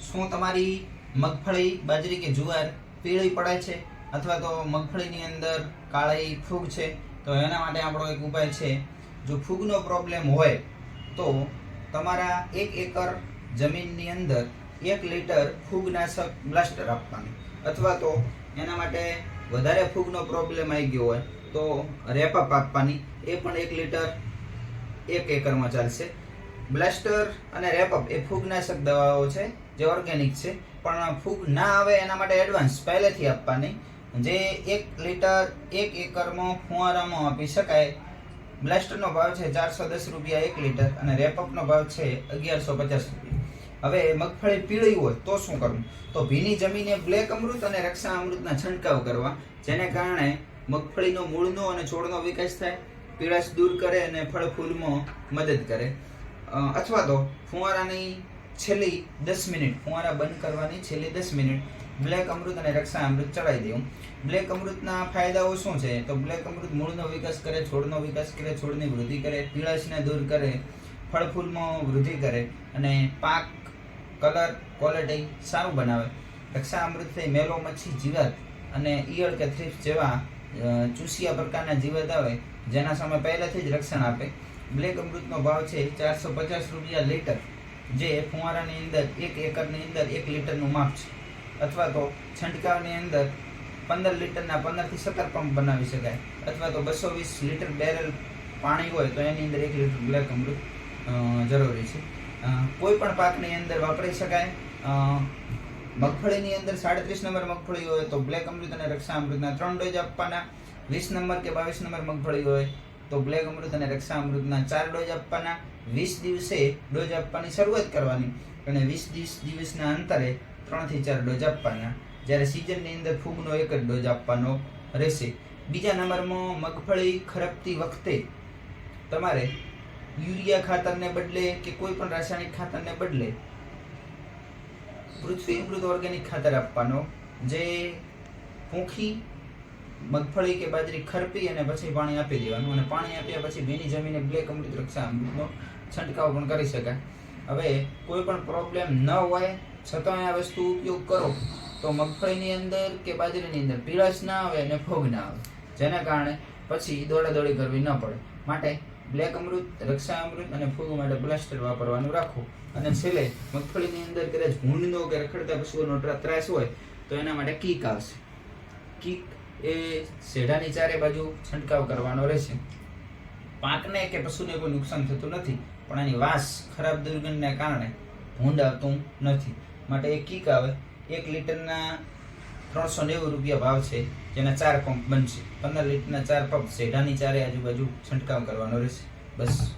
શું તમારી મગફળી, બાજરી કે જુવાર પીળી પડે છે? અથવા તો મગફળીની અંદર કાળી ફૂગ છે? તો એના માટે આપણો એક ઉપાય છે, જો ફૂગનો પ્રોબ્લેમ હોય, તો તમારા એક એકર જમીનની અંદર એક લીટર ફૂગનાશક બ્લાસ્ટર આપવાનું. અથવા તો એના માટે વધારે ફૂગનો પ્રોબ્લેમ આવી ગયો હોય, તો રેપઅપ આપવાની. એ પણ એક લીટર એક એકરમાં ચાલશે. બ્લાસ્ટર અને રેપઅપ એ ફૂગનાશક દવાઓ છે, જે ઓર્ગેનિક છે. પણ ફૂગ ના આવે એના માટે એડવાન્સ પહેલેથી આપવાની. જે એક લીટર, એક એકરમાં ફુવારામાં આપી શકાય. બ્લાસ્ટરનો ભાવ છે ચારસો દસ રૂપિયા એક લીટર અને રેપઅપનો ભાવ છે અગિયારસો પચાસ રૂપિયા. હવે મગફળી પીળી હોય તો શું કરવું? તો ભીની જમીને બ્લેક અમૃત અને રક્ષા અમૃતના છંટકાવ કરવા, જેને કારણે મગફળીનો મૂળનો અને છોડનો વિકાસ થાય, પીળાશ દૂર કરે અને ફળ ફૂલમાં મદદ કરે. અથવા તો ફુવારાની છેલ્લી દસ મિનિટ, ફુવારા બંધ કરવાની છેલ્લી દસ મિનિટ બ્લેક અમૃત અને રક્ષા અમૃત ચડાવી દેવું. બ્લેક અમૃતના ફાયદાઓ શું છે? તો બ્લેક અમૃત મૂળનો વિકાસ કરે, છોડનો વિકાસ કરે, છોડની વૃદ્ધિ કરે, પીળાશને દૂર કરે ફળ ફૂલમાં વૃદ્ધિ કરે અને પાક, કલર, ક્વોલિટી સારું બનાવે. રક્ષા અમૃતથી મેલો, મચ્છી, જીવાત અને ઈયળ કે થ્રીપ્સ જેવા ચૂસિયા પ્રકારના જીવાત આવે, જેના સામે પહેલાથી જ રક્ષણ આપે. બ્લેક અમૃતનો ભાવ છે ચારસો પચાસ રૂપિયા લીટર, જે ફુવારાની અંદર એક એકરની અંદર એક લીટરનું માપ છે. અથવા તો છંટકાવની અંદર પંદર લીટરના પંદરથી સત્તર પંપ બનાવી શકાય. અથવા તો બસો વીસ લીટર બેરલ પાણી હોય તો એની અંદર એક લીટર બ્લેક અમૃત જરૂરી છે. કોઈ પણ પાકની અંદર વાપરી શકાય. મગફળીની અંદર સાડત્રીસ નંબર મગફળી હોય તો બ્લેક અમૃત અને રક્ષા અમૃતના ત્રણ ડોઝ આપવાના. વીસ નંબર કે બાવીસ નંબર મગફળી હોય તો બ્લેક અમૃત અને રક્ષા અમૃતના ચાર ડોઝ આપવાના, વીસ દિવસે ડોઝ આપવાની શરૂઆત કરવાની અને વીસ દિવસ, દિવસના અંતરે ત્રણથી ચાર ડોઝ આપવાના. જ્યારે સિઝનની અંદર ફૂગનો એક જ ડોઝ આપવાનો રહેશે. બીજા નંબરમાં મગફળી ખરપતી વખતે તમારે યુરિયા ખાતરને બદલે કે કોઈ પણ રાસાયણિક ખાતરને બદલે પૃથ્વી અમૃત ઓર્ગેનિક ખાતર આપવાનો. જે પૂંખી મગફળી કે બાજરી ખરપી અને પછી પાણી આપી દેવાનું અને પાણી આપ્યા પછી ભીની જમીને બ્લેક અમૃત રક્ષા અમૃતનો છંટકાવ પણ કરી શકાય. હવે કોઈ પણ પ્રોબ્લેમ ન હોય છતાં આ વસ્તુ ઉપયોગ કરો. તો મગફળીની અંદર કે બાજરીની અંદર પીળાશ ના આવે અને ફોગ ના આવે. જેના કારણે પછી દોડાદોડી કરવી ન પડે. માટે બ્લેક અમૃત, રક્ષા અમૃત અને ફૂગ માટે બ્લાસ્ટર વાપરવાનું રાખો. અને છેલ્લે મગફળીની અંદર કદાચ ભૂંડનો કે રખડતા પશુઓનો ત્રા- ત્રાસ હોય, તો એના માટે કીક આવશે. કીક એ શેઢાની ચારે બાજુ છંટકાવ કરવાનો રહેશે. પાકને કે પશુને કોઈ નુકસાન થતું નથી, પણ એની વાસ ખરાબ દુર્ગંધને કારણે ભૂંડ આવતું નથી. માટે એ કીક આવે, એક લીટરના ત્રણસો નેવું રૂપિયા ભાવ છે, જેના ચાર પંપ બનશે. પંદર લીટરના ચાર પંપ શેઢાની ચારે આજુબાજુ છંટકાવ કરવાનો રહેશે. બસ.